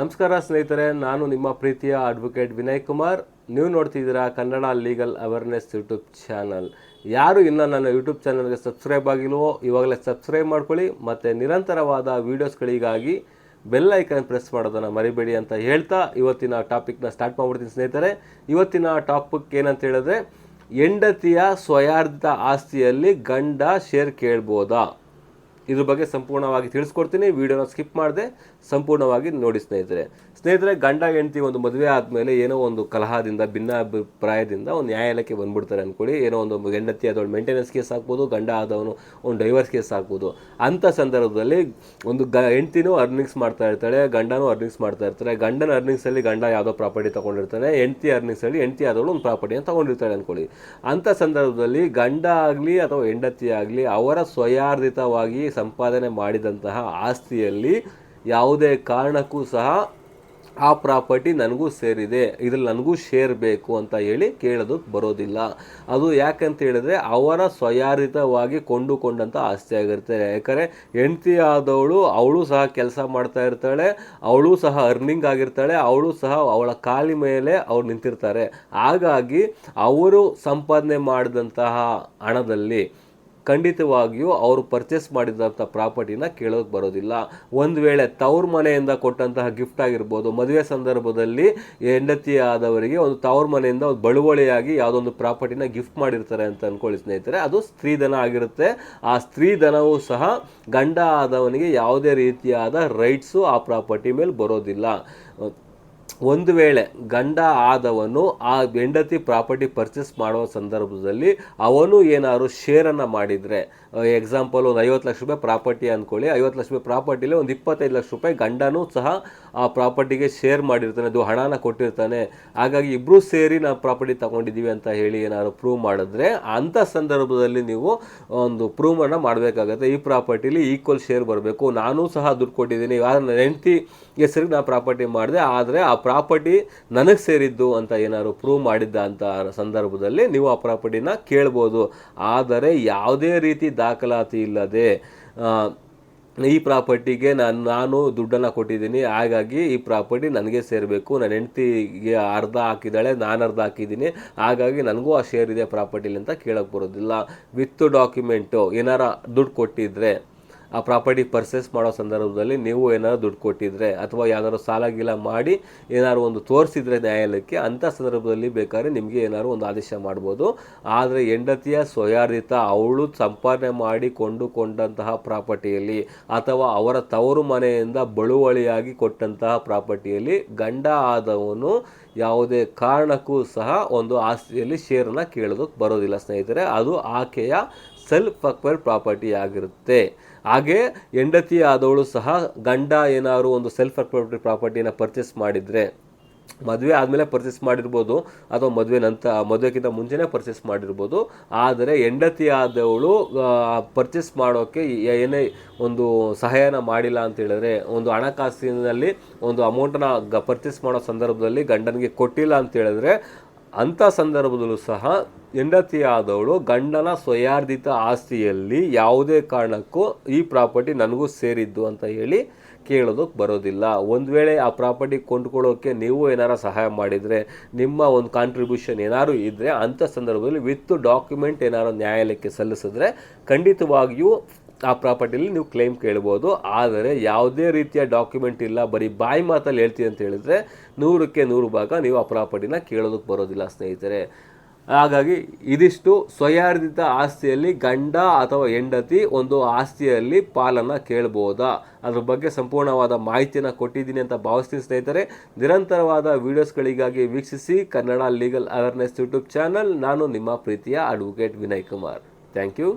ನಮಸ್ಕಾರ ಸ್ನೇಹಿತರೆ, ನಾನು ನಿಮ್ಮ ಪ್ರೀತಿಯ ಅಡ್ವೊಕೇಟ್ ವಿನಯ್ ಕುಮಾರ್. ನೀವು ನೋಡ್ತಿದ್ದೀರಾ Kannada legal awareness YouTube channel ಯಾರು ಇನ್ನೂ ನನ್ನ ಯೂಟ್ಯೂಬ್ ಚಾನಲ್ಗೆ ಸಬ್ಸ್ಕ್ರೈಬ್ ಆಗಿಲ್ವೋ, ಇವಾಗಲೇ ಸಬ್ಸ್ಕ್ರೈಬ್ ಮಾಡ್ಕೊಳ್ಳಿ ಮತ್ತು ನಿರಂತರವಾದ ವೀಡಿಯೋಸ್ಗಳಿಗಾಗಿ ಬೆಲ್ ಐಕನ್ ಪ್ರೆಸ್ ಮಾಡೋದನ್ನು ಮರಿಬೇಡಿ ಅಂತ ಹೇಳ್ತಾ ಇವತ್ತಿನ ಟಾಪಿಕ್ನ ಸ್ಟಾರ್ಟ್ ಮಾಡ್ಬಿಡ್ತೀನಿ ಸ್ನೇಹಿತರೆ. ಇವತ್ತಿನ ಟಾಪಿಕ್ ಏನಂತ ಹೇಳಿದ್ರೆ, ಹೆಂಡತಿಯ ಸ್ವಯಾರ್ಜಿತ ಆಸ್ತಿಯಲ್ಲಿ ಗಂಡ ಶೇರ್ ಕೇಳ್ಬೋದಾ? ಇದ್ರ ಬಗ್ಗೆ ಸಂಪೂರ್ಣವಾಗಿ ತಿಳಿಸ್ಕೊಡ್ತೀನಿ. ವಿಡಿಯೋನ ಸ್ಕಿಪ್ ಮಾಡದೆ, ಸಂಪೂರ್ಣವಾಗಿ ನೋಡಿ ಸ್ನೇಹಿತರೆ. ಸ್ನೇಹಿತರೆ, ಗಂಡ, ಹೆಂಡತಿ ಒಂದು ಮದುವೆ ಆದಮೇಲೆ ಏನೋ ಒಂದು ಕಲಹದಿಂದ, ಭಿನ್ನಾಭಿಪ್ರಾಯದಿಂದ ಒಂದು ನ್ಯಾಯಾಲಯಕ್ಕೆ ಬಂದ್ಬಿಡ್ತಾರೆ ಅಂದ್ಕೊಳ್ಳಿ ಏನೋ ಒಂದು ಹೆಂಡತಿ ಆದವಳು ಮೇಂಟೆನೆನ್ಸ್ ಕೇಸ್ ಹಾಕ್ಬೋದು ಗಂಡ ಆದವನು ಒಂದು ಡೈವರ್ಸ್ ಕೇಸ್ ಹಾಕ್ಬೋದು ಅಂಥ ಸಂದರ್ಭದಲ್ಲಿ ಒಂದು ಗ, ಹೆಂಡ್ತಿನೂ ಅರ್ನಿಂಗ್ಸ್ ಮಾಡ್ತಾ ಇರ್ತಾಳೆ, ಗಂಡನೂ ಅರ್ನಿಂಗ್ಸ್ ಮಾಡ್ತಾ ಇರ್ತಾರೆ ಗಂಡನ ಅರ್ನಿಂಗ್ಸಲ್ಲಿ ಗಂಡ ಯಾವುದೋ ಪ್ರಾಪರ್ಟಿ ತೊಗೊಂಡಿರ್ತಾನೆ, ಹೆಂಡತಿ ಅರ್ನಿಂಗ್ಸಲ್ಲಿ ಹೆಂಡತಿ ಆದವಳು ಒಂದು ಪ್ರಾಪರ್ಟಿಯನ್ನು ತೊಗೊಂಡಿರ್ತಾಳೆ ಅಂದ್ಕೊಳ್ಳಿ ಅಂಥ ಸಂದರ್ಭದಲ್ಲಿ ಗಂಡ ಆಗಲಿ ಅಥವಾ ಹೆಂಡತಿ ಆಗಲಿ ಅವರ ಸ್ವಯಾರ್ಜಿತವಾಗಿ ಸಂಪಾದನೆ ಮಾಡಿದಂತಹ ಆಸ್ತಿಯಲ್ಲಿ ಯಾವುದೇ ಕಾರಣಕ್ಕೂ ಸಹ ಆ ಪ್ರಾಪರ್ಟಿ ನನಗೂ ಸೇರಿದೆ, ಇದ್ರಲ್ಲಿ ನನಗೂ ಶೇರ್ ಬೇಕು ಅಂತ ಹೇಳಿ ಕೇಳೋದಕ್ಕೆ ಬರೋದಿಲ್ಲ. ಅದು ಯಾಕಂತ ಹೇಳಿದ್ರೆ ಅವರ ಸ್ವಯಾರಿತವಾಗಿ ಕೊಂಡುಕೊಂಡಂಥ ಆಸ್ತಿ ಯಾಕಂದರೆ ಹೆಂಡತಿ ಆದವಳು ಅವಳು ಸಹ ಕೆಲಸ ಮಾಡ್ತಾ ಇರ್ತಾಳೆ, ಅವಳು ಸಹ ಅರ್ನಿಂಗ್ ಆಗಿರ್ತಾಳೆ, ಅವಳು ಸಹ ಅವಳ ಕಾಲಿ ಮೇಲೆ ಅವ್ರು ನಿಂತಿರ್ತಾರೆ. ಹಾಗಾಗಿ ಅವರು ಸಂಪಾದನೆ ಮಾಡಿದಂತಹ ಹಣದಲ್ಲಿ ಖಂಡಿತವಾಗಿಯೂ ಅವರು ಪರ್ಚೇಸ್ ಮಾಡಿದಂಥ ಪ್ರಾಪರ್ಟಿನ ಕೇಳೋಕೆ ಬರೋದಿಲ್ಲ. ಒಂದು ವೇಳೆ ತವ್ರ ಮನೆಯಿಂದ ಕೊಟ್ಟಂತಹ ಗಿಫ್ಟ್ ಆಗಿರ್ಬೋದು, ಮದುವೆ ಸಂದರ್ಭದಲ್ಲಿ ಹೆಂಡತಿ ಆದವರಿಗೆ ಒಂದು ತವ್ರ ಮನೆಯಿಂದ ಒಂದು ಬಳುವಳಿಯಾಗಿ ಯಾವುದೊಂದು ಪ್ರಾಪರ್ಟಿನ ಗಿಫ್ಟ್ ಮಾಡಿರ್ತಾರೆ ಅಂತ ಅಂದ್ಕೊಳ್ಳಿ ಸ್ನೇಹಿತರೆ. ಅದು ಸ್ತ್ರೀಧನ ಆಗಿರುತ್ತೆ. ಆ ಸ್ತ್ರೀಧನವೂ ಸಹ ಗಂಡ ಆದವನಿಗೆ ಯಾವುದೇ ರೀತಿಯಾದ ರೈಟ್ಸು ಆ ಪ್ರಾಪರ್ಟಿ ಮೇಲೆ ಬರೋದಿಲ್ಲ. ಒಂದು ವೇಳೆ ಗಂಡ ಆದವನು ಆ ಹೆಂಡತಿ ಪ್ರಾಪರ್ಟಿ ಪರ್ಚೇಸ್ ಮಾಡುವ ಸಂದರ್ಭದಲ್ಲಿ ಅವನು ಏನಾದರೂ ಶೇರನ್ನು ಮಾಡಿದರೆ ಎಕ್ಸಾಂಪಲ್ ಒಂದು ಐವತ್ತು ಲಕ್ಷ ರೂಪಾಯಿ ಪ್ರಾಪರ್ಟಿ ಅಂದ್ಕೊಳ್ಳಿ ಐವತ್ತು ಲಕ್ಷ ರೂಪಾಯಿ ಪ್ರಾಪರ್ಟಿಲಿ ಒಂದು ಇಪ್ಪತ್ತೈದು ಲಕ್ಷ ರೂಪಾಯಿ ಗಂಡನೂ ಸಹ ಆ ಪ್ರಾಪರ್ಟಿಗೆ ಶೇರ್ ಮಾಡಿರ್ತಾನೆ, ಅದು ಹಣನ ಕೊಟ್ಟಿರ್ತಾನೆ. ಹಾಗಾಗಿ ಇಬ್ಬರೂ ಸೇರಿ ನಾವು ಪ್ರಾಪರ್ಟಿ ತಗೊಂಡಿದ್ದೀವಿ ಅಂತ ಹೇಳಿ ಏನಾದ್ರು ಪ್ರೂವ್ ಮಾಡಿದ್ರೆ ಅಂಥ ಸಂದರ್ಭದಲ್ಲಿ ನೀವು ಒಂದು ಪ್ರೂವನ್ನು ಮಾಡಬೇಕಾಗತ್ತೆ. ಈ ಪ್ರಾಪರ್ಟಿಲಿ ಈಕ್ವಲ್ ಶೇರ್ ಬರಬೇಕು. ನಾನು ಸಹ ದುಡ್ಡು ಕೊಟ್ಟಿದ್ದೀನಿ. ಯಾರು ಹೆಂಡತಿ ಹೆಸರಿಗೆ ನಾನು ಪ್ರಾಪರ್ಟಿ ಮಾಡಿದೆ, ಆದರೆ ಆ ಪ್ರಾಪರ್ಟಿ ನನಗೆ ಸೇರಿದ್ದು ಅಂತ ಏನಾದ್ರು ಪ್ರೂವ್ ಮಾಡಿದ್ದ ಅಂತ ಸಂದರ್ಭದಲ್ಲಿ ನೀವು ಆ ಪ್ರಾಪರ್ಟಿನ ಕೇಳ್ಬೋದು. ಆದರೆ ಯಾವುದೇ ರೀತಿ ದಾಖಲಾತಿ ಇಲ್ಲದೆ ಈ ಪ್ರಾಪರ್ಟಿಗೆ ನಾನು ನಾನು ದುಡ್ಡನ್ನು ಕೊಟ್ಟಿದ್ದೀನಿ, ಹಾಗಾಗಿ ಈ ಪ್ರಾಪರ್ಟಿ ನನಗೆ ಸೇರಬೇಕು. ನನ್ನ ಹೆಂಡ್ತಿಗೆ ಅರ್ಧ ಹಾಕಿದ್ದಾಳೆ, ನಾನು ಅರ್ಧ ಹಾಕಿದ್ದೀನಿ, ಹಾಗಾಗಿ ನನಗೂ ಆ ಶೇರ್ ಇದೆ ಪ್ರಾಪರ್ಟಿಲಿ ಅಂತ ಕೇಳೋಕ್ಕೆ ಬರೋದಿಲ್ಲ. ವಿತ್ ಡಾಕ್ಯುಮೆಂಟು ಏನಾರ ದುಡ್ಡು ಕೊಟ್ಟಿದ್ರೆ ಆ ಪ್ರಾಪರ್ಟಿ ಪರ್ಚೇಸ್ ಮಾಡೋ ಸಂದರ್ಭದಲ್ಲಿ ನೀವು ಏನಾದ್ರು ದುಡ್ಡು ಕೊಟ್ಟಿದ್ರೆ ಅಥವಾ ಯಾವ್ದಾದ್ರು ಸಾಲ ಗೀಲ ಮಾಡಿ ಏನಾದ್ರು ಒಂದು ತೋರಿಸಿದ್ರೆ ನ್ಯಾಯಾಲಯಕ್ಕೆ ಅಂಥ ಸಂದರ್ಭದಲ್ಲಿ ಬೇಕಾದ್ರೆ ನಿಮಗೆ ಏನಾದ್ರು ಒಂದು ಆದೇಶ ಮಾಡ್ಬೋದು. ಆದರೆ ಹೆಂಡತಿಯ ಸ್ವಯಾರ್ಜಿತ ಅವಳು ಸಂಪಾದನೆ ಮಾಡಿ ಕೊಂಡುಕೊಂಡಂತಹ ಪ್ರಾಪರ್ಟಿಯಲ್ಲಿ ಅಥವಾ ಅವರ ತವರು ಮನೆಯಿಂದ ಬಳುವಳಿಯಾಗಿ ಕೊಟ್ಟಂತಹ ಪ್ರಾಪರ್ಟಿಯಲ್ಲಿ ಗಂಡ ಆದವನು ಯಾವುದೇ ಕಾರಣಕ್ಕೂ ಸಹ ಒಂದು ಆಸ್ತಿಯಲ್ಲಿ ಶೇರನ್ನು ಕೇಳೋದಕ್ಕೆ ಬರೋದಿಲ್ಲ ಸ್ನೇಹಿತರೆ. ಅದು ಆಕೆಯ ಸೆಲ್ಫ್ ಅಕ್ವೈರ್ಡ್ ಪ್ರಾಪರ್ಟಿ ಆಗಿರುತ್ತೆ. ಹಾಗೆ ಹೆಂಡತಿ ಆದವಳು ಸಹ ಗಂಡ ಏನಾದ್ರು ಒಂದು ಸೆಲ್ಫ್ ಪ್ರಾಪರ್ಟಿ ಪ್ರಾಪರ್ಟಿನ ಪರ್ಚೇಸ್ ಮಾಡಿದರೆ, ಮದುವೆ ಆದಮೇಲೆ ಪರ್ಚೇಸ್ ಮಾಡಿರ್ಬೋದು, ಅಥವಾ ಮದುವೆ ನಂತರ ಮದುವೆಗಿಂತ ಮುಂಚೆನೇ ಪರ್ಚೇಸ್ ಮಾಡಿರ್ಬೋದು, ಆದರೆ ಹೆಂಡತಿ ಆದವಳು ಪರ್ಚೇಸ್ ಮಾಡೋಕ್ಕೆ ಏನೇ ಒಂದು ಸಹಾಯನ ಮಾಡಿಲ್ಲ ಅಂತ ಹೇಳಿದ್ರೆ, ಒಂದು ಹಣಕಾಸಿನಲ್ಲಿ ಒಂದು ಅಮೌಂಟನ್ನ ಪರ್ಚೇಸ್ ಮಾಡೋ ಸಂದರ್ಭದಲ್ಲಿ ಗಂಡನಿಗೆ ಕೊಟ್ಟಿಲ್ಲ ಅಂತ ಹೇಳಿದ್ರೆ ಅಂಥ ಸಂದರ್ಭದಲ್ಲೂ ಸಹ ಹೆಂಡತಿಯಾದವಳು ಗಂಡನ ಸ್ವಯಾರ್ಧಿತ ಆಸ್ತಿಯಲ್ಲಿ ಯಾವುದೇ ಕಾರಣಕ್ಕೂ ಈ ಪ್ರಾಪರ್ಟಿ ನನಗೂ ಸೇರಿದ್ದು ಅಂತ ಹೇಳಿ ಕೇಳೋದಕ್ಕೆ ಬರೋದಿಲ್ಲ. ಒಂದು ವೇಳೆ ಆ ಪ್ರಾಪರ್ಟಿ ಕೊಂಡ್ಕೊಳ್ಳೋಕ್ಕೆ ನೀವು ಏನಾರ ಸಹಾಯ ಮಾಡಿದರೆ, ನಿಮ್ಮ ಒಂದು ಕಾಂಟ್ರಿಬ್ಯೂಷನ್ ಏನಾದ್ರು ಇದ್ದರೆ ಅಂಥ ಸಂದರ್ಭದಲ್ಲಿ ವಿತ್ ಡಾಕ್ಯುಮೆಂಟ್ ಏನಾರು ನ್ಯಾಯಾಲಯಕ್ಕೆ ಸಲ್ಲಿಸಿದ್ರೆ ಖಂಡಿತವಾಗಿಯೂ ಆ ಪ್ರಾಪರ್ಟಿಲಿ ನೀವು ಕ್ಲೇಮ್ ಕೇಳ್ಬೋದು. ಆದರೆ ಯಾವುದೇ ರೀತಿಯ ಡಾಕ್ಯುಮೆಂಟ್ ಇಲ್ಲ, ಬರೀ ಬಾಯಿ ಮಾತಲ್ಲಿ ಹೇಳ್ತೀವಿ ಅಂತ ಹೇಳಿದರೆ ನೂರಕ್ಕೆ ನೂರು ಭಾಗ ನೀವು ಆ ಪ್ರಾಪರ್ಟಿನ ಕೇಳೋದಕ್ಕೆ ಬರೋದಿಲ್ಲ ಸ್ನೇಹಿತರೆ. ಹಾಗಾಗಿ ಇದಿಷ್ಟು ಸ್ವಯಾರ್ಧಿತ ಆಸ್ತಿಯಲ್ಲಿ ಗಂಡ ಅಥವಾ ಹೆಂಡತಿ ಒಂದು ಆಸ್ತಿಯಲ್ಲಿ ಪಾಲನ್ನು ಕೇಳ್ಬೋದಾ? ಅದ್ರ ಬಗ್ಗೆ ಸಂಪೂರ್ಣವಾದ ಮಾಹಿತಿಯನ್ನು ಕೊಟ್ಟಿದ್ದೀನಿ ಅಂತ ಭಾವಿಸ್ತೀನಿ ಸ್ನೇಹಿತರೆ. ನಿರಂತರವಾದ ವೀಡಿಯೋಸ್ಗಳಿಗಾಗಿ ವೀಕ್ಷಿಸಿ Kannada legal awareness YouTube channel. ನಾನು ನಿಮ್ಮ ಪ್ರೀತಿಯ advocate Vinay Kumar. Thank you.